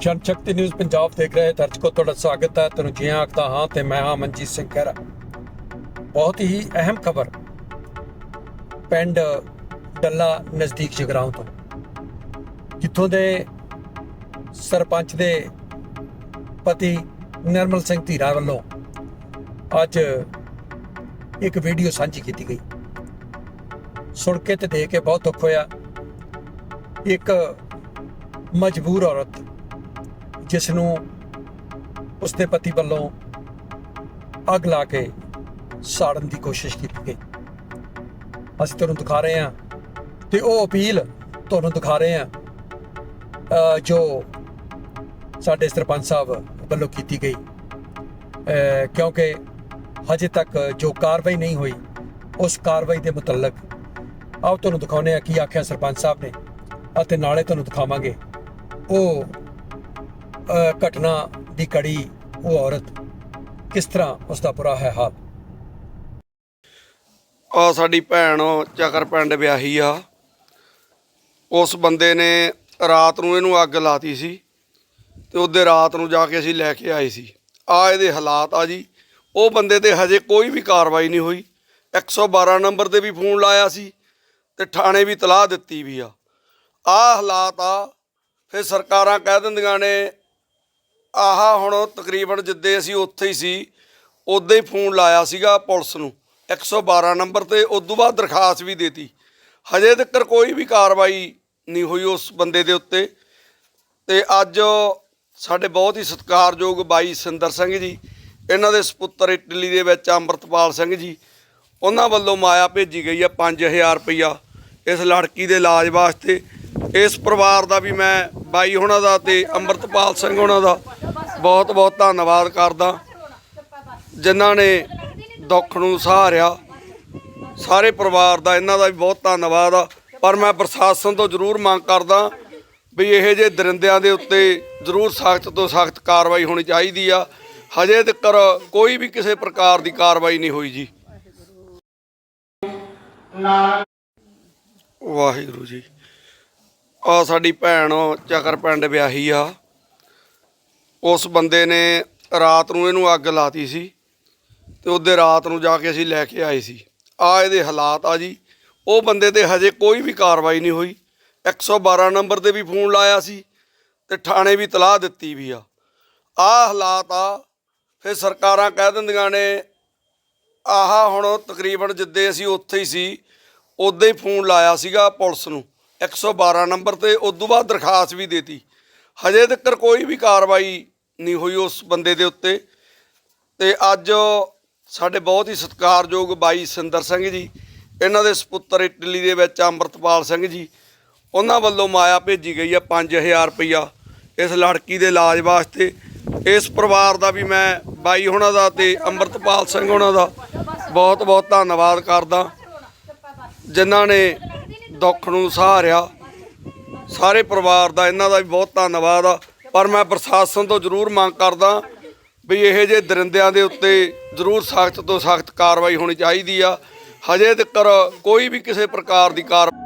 ਜਨ ਸ਼ਕਤੀ ਨਿਊਜ਼ ਪੰਜਾਬ ਦੇਖ ਰਹੇ ਦਰਸ਼ਕੋ, ਤੁਹਾਡਾ ਸਵਾਗਤ ਹੈ। ਤੁਹਾਨੂੰ ਜੀ ਆਖਦਾ ਹਾਂ ਤੇ ਮੈਂ ਹਾਂ ਮਨਜੀਤ ਸਿੰਘ ਖਹਿਰਾ। ਬਹੁਤ ਹੀ ਅਹਿਮ ਖਬਰ ਪਿੰਡ ਡੱਲਾ ਨਜ਼ਦੀਕ ਜਗਰਾਉਂ ਤੋਂ। ਜਿੱਥੋਂ ਦੇ ਸਰਪੰਚ ਦੇ ਪਤੀ ਨਰਮਲ ਸਿੰਘ ਧੀਰਾ ਵੱਲੋਂ ਅੱਜ ਇੱਕ ਵੀਡੀਓ ਸਾਂਝੀ ਕੀਤੀ ਗਈ। ਸੁਣ ਕੇ ਤੇ ਦੇਖ ਕੇ ਬਹੁਤ ਦੁੱਖ ਹੋਇਆ। ਇੱਕ ਮਜਬੂਰ ਔਰਤ ਜਿਸ ਨੂੰ ਉਸਦੇ ਪਤੀ ਵੱਲੋਂ ਅੱਗ ਲਾ ਕੇ ਸਾੜਨ ਦੀ ਕੋਸ਼ਿਸ਼ ਕੀਤੀ ਗਈ। ਅਸੀਂ ਤੁਹਾਨੂੰ ਦਿਖਾ ਰਹੇ ਹਾਂ ਤੇ ਉਹ ਅਪੀਲ ਤੁਹਾਨੂੰ ਦਿਖਾ ਰਹੇ ਹਾਂ ਜੋ ਸਾਡੇ ਸਰਪੰਚ ਸਾਹਿਬ ਵੱਲੋਂ ਕੀਤੀ ਗਈ। ਕਿਉਂਕਿ ਹਜੇ ਤੱਕ ਜੋ ਕਾਰਵਾਈ ਨਹੀਂ ਹੋਈ, ਉਸ ਕਾਰਵਾਈ ਦੇ ਮੁਤਲਕ ਆਓ ਤੁਹਾਨੂੰ ਦਿਖਾਉਂਦੇ ਆ ਕੀ ਆਖਿਆ ਸਰਪੰਚ ਸਾਹਿਬ ਨੇ ਅਤੇ ਨਾਲੇ ਤੁਹਾਨੂੰ ਦਿਖਾਵਾਂਗੇ। ਉਹ ਘਟਨਾ ਦੀ ਕੜੀ, ਉਹ ਔਰਤ ਕਿਸ ਤਰ੍ਹਾਂ ਉਸ ਦਾ ਬੁਰਾ ਹੈ ਹਾਲ? ਆ ਸਾਡੀ ਭੈਣ, ਚੱਕਰ ਪਿੰਡ ਵਿਆਹੀ ਆ। ਉਸ ਬੰਦੇ ਨੇ ਰਾਤ ਨੂੰ ਇਹਨੂੰ ਅੱਗ ਲਾਤੀ ਸੀ ਤੇ ਉਹਦੇ ਰਾਤ ਨੂੰ ਜਾ ਕੇ ਅਸੀਂ ਲੈ ਕੇ ਆਏ ਸੀ। ਆ ਇਹਦੇ ਹਾਲਾਤ ਆ ਜੀ। ਉਹ ਬੰਦੇ ਤੇ ਹਜੇ ਕੋਈ ਵੀ ਕਾਰਵਾਈ ਨਹੀਂ ਹੋਈ। 112 ਨੰਬਰ ਤੇ ਵੀ ਫੋਨ ਲਾਇਆ ਸੀ ਤੇ ਥਾਣੇ ਵੀ ਤਲਾਹ ਦਿੱਤੀ ਵੀ ਆ। ਆ ਹਾਲਾਤ ਆ, ਫਿਰ ਸਰਕਾਰਾਂ ਕਹਿ ਦਿੰਦੀਆਂ ਨੇ ਆਹਾ ਹੁਣ ਤਕਰੀਬਨ ਜਿੱਦੇ ਅਸੀਂ ਉੱਥੇ ਹੀ ਸੀ ਉਦੋਂ ਹੀ ਫੋਨ ਲਾਇਆ ਸੀਗਾ ਪੁਲਿਸ ਨੂੰ। 112 ਨੰਬਰ ਤੇ ਉਸ ਤੋਂ ਬਾਅਦ ਦਰਖਾਸਤ ਵੀ ਦੇਤੀ। ਹਜੇ ਤੱਕ ਕੋਈ ਵੀ ਕਾਰਵਾਈ ਨਹੀਂ ਹੋਈ ਉਸ ਬੰਦੇ ਦੇ ਉੱਤੇ। ਤੇ ਅੱਜ ਸਾਡੇ ਬਹੁਤ ਹੀ ਸਤਿਕਾਰਯੋਗ ਬਾਈ ਸਿੰਦਰ ਸਿੰਘ ਜੀ, ਇਹਨਾਂ ਦੇ ਸੁਪੁੱਤਰ ਇਟਲੀ ਦੇ ਵਿੱਚ ਅੰਮ੍ਰਿਤਪਾਲ ਸਿੰਘ ਜੀ, ਉਹਨਾਂ ਵੱਲੋਂ ਮਾਇਆ ਭੇਜੀ ਗਈ ਆ 5000 ਰੁਪਈਆ ਇਸ ਲੜਕੀ ਦੇ ਇਲਾਜ ਵਾਸਤੇ। ਇਸ ਪਰਿਵਾਰ ਦਾ ਵੀ ਮੈਂ ਬਾਈ ਉਹਨਾਂ ਦਾ ਤੇ ਅੰਮ੍ਰਿਤਪਾਲ ਸਿੰਘ ਉਹਨਾਂ ਦਾ ਬਹੁਤ ਬਹੁਤ ਧੰਨਵਾਦ ਕਰਦਾ। ਜਿਨ੍ਹਾਂ ਨੇ ਦੁੱਖ ਨੂੰ ਸਹਾਰਿਆ। ਸਾਰੇ ਪਰਿਵਾਰ ਦਾ ਇਹਨਾਂ ਦਾ ਵੀ ਬਹੁਤ ਧੰਨਵਾਦ ਆ। ਪਰ ਮੈਂ ਪ੍ਰਸ਼ਾਸਨ ਤੋਂ ਜ਼ਰੂਰ ਮੰਗ ਕਰਦਾ ਵੀ ਇਹੋ ਜਿਹੇ ਦਰਿੰਦਿਆਂ ਦੇ ਉੱਤੇ ਜ਼ਰੂਰ ਸਖਤ ਤੋਂ ਸਖਤ ਕਾਰਵਾਈ ਹੋਣੀ ਚਾਹੀਦੀ ਆ। ਹਜੇ ਤੱਕ ਕੋਈ ਵੀ ਕਿਸੇ ਪ੍ਰਕਾਰ ਦੀ ਕਾਰਵਾਈ ਨਹੀਂ ਹੋਈ ਜੀ। ਵਾਹਿਗੁਰੂ ਜੀ। ਆ ਸਾਡੀ ਭੈਣ, ਚੱਕਰ ਪਿੰਡ ਵਿਆਹੀ ਆ। ਉਸ ਬੰਦੇ ਨੇ ਰਾਤ ਨੂੰ ਇਹਨੂੰ ਅੱਗ ਲਾਤੀ ਸੀ ਤੇ ਉਹਦੇ ਰਾਤ ਨੂੰ ਜਾ ਕੇ ਅਸੀਂ ਲੈ ਕੇ ਆਏ ਸੀ। ਆ ਇਹਦੇ ਹਾਲਾਤ ਆ ਜੀ। ਉਹ ਬੰਦੇ ਤੇ ਹਜੇ ਕੋਈ ਵੀ ਕਾਰਵਾਈ ਨਹੀਂ ਹੋਈ। 112 ਨੰਬਰ ਤੇ ਵੀ ਫੋਨ ਲਾਇਆ ਸੀ ਤੇ ਥਾਣੇ ਵੀ ਤਲਾਹ ਦਿੱਤੀ ਵੀ ਆ। ਆ ਹਾਲਾਤ ਆ। ਫਿਰ ਸਰਕਾਰਾਂ ਕਹਿ ਦਿੰਦੀਆਂ ਨੇ, ਆਹਾ ਹੁਣ ਤਕਰੀਬਨ ਜਿੱਦੇ ਅਸੀਂ ਉੱਥੇ ਹੀ ਸੀ, ਉਦੋਂ ਹੀ ਫੋਨ ਲਾਇਆ ਸੀਗਾ ਪੁਲਿਸ ਨੂੰ। 112 ਨੰਬਰ ਤੇ ਉਸ ਤੋਂ ਬਾਅਦ ਦਰਖਾਸਤ ਵੀ ਦੇਤੀ। ਹਜੇ ਤੱਕ ਕੋਈ ਵੀ ਕਾਰਵਾਈ ਨਹੀਂ ਹੋਈ ਉਸ ਬੰਦੇ ਦੇ ਉੱਤੇ। ਤੇ ਅੱਜ ਸਾਡੇ ਬਹੁਤ ਹੀ ਸਤਿਕਾਰਯੋਗ ਬਾਈ ਸਿੰਦਰ ਸਿੰਘ ਜੀ, ਇਹਨਾਂ ਦੇ ਸੁਪੁੱਤਰ ਇਟਲੀ ਦੇ ਵਿੱਚ ਅੰਮ੍ਰਿਤਪਾਲ ਸਿੰਘ ਜੀ, ਉਹਨਾਂ ਵੱਲੋਂ ਮਾਇਆ ਭੇਜੀ ਗਈ ਆ 5000 ਰੁਪਈਆ ਇਸ ਲੜਕੀ ਦੇ ਇਲਾਜ ਵਾਸਤੇ। ਇਸ ਪਰਿਵਾਰ ਦਾ ਵੀ ਮੈਂ ਬਾਈ ਉਹਨਾਂ ਦਾ ਤੇ ਅੰਮ੍ਰਿਤਪਾਲ ਸਿੰਘ ਉਹਨਾਂ ਦਾ ਬਹੁਤ ਬਹੁਤ ਧੰਨਵਾਦ ਕਰਦਾ, ਜਿਨ੍ਹਾਂ ਨੇ ਦੁੱਖ ਨੂੰ ਸਹਾਰਿਆ। ਸਾਰੇ ਪਰਿਵਾਰ ਦਾ ਇਹਨਾਂ ਦਾ ਵੀ ਬਹੁਤ ਧੰਨਵਾਦ ਆ। ਪਰ ਮੈਂ ਪ੍ਰਸ਼ਾਸਨ ਤੋਂ ਜ਼ਰੂਰ ਮੰਗ ਕਰਦਾ ਵੀ ਇਹੋ ਜਿਹੇ ਦਰਿੰਦਿਆਂ ਦੇ ਉੱਤੇ ਜ਼ਰੂਰ ਸਖਤ ਤੋਂ ਸਖਤ ਕਾਰਵਾਈ ਹੋਣੀ ਚਾਹੀਦੀ ਆ। ਹਜੇ ਤੱਕ ਕੋਈ ਵੀ ਕਿਸੇ ਪ੍ਰਕਾਰ ਦੀ ਕਾਰਵਾਈ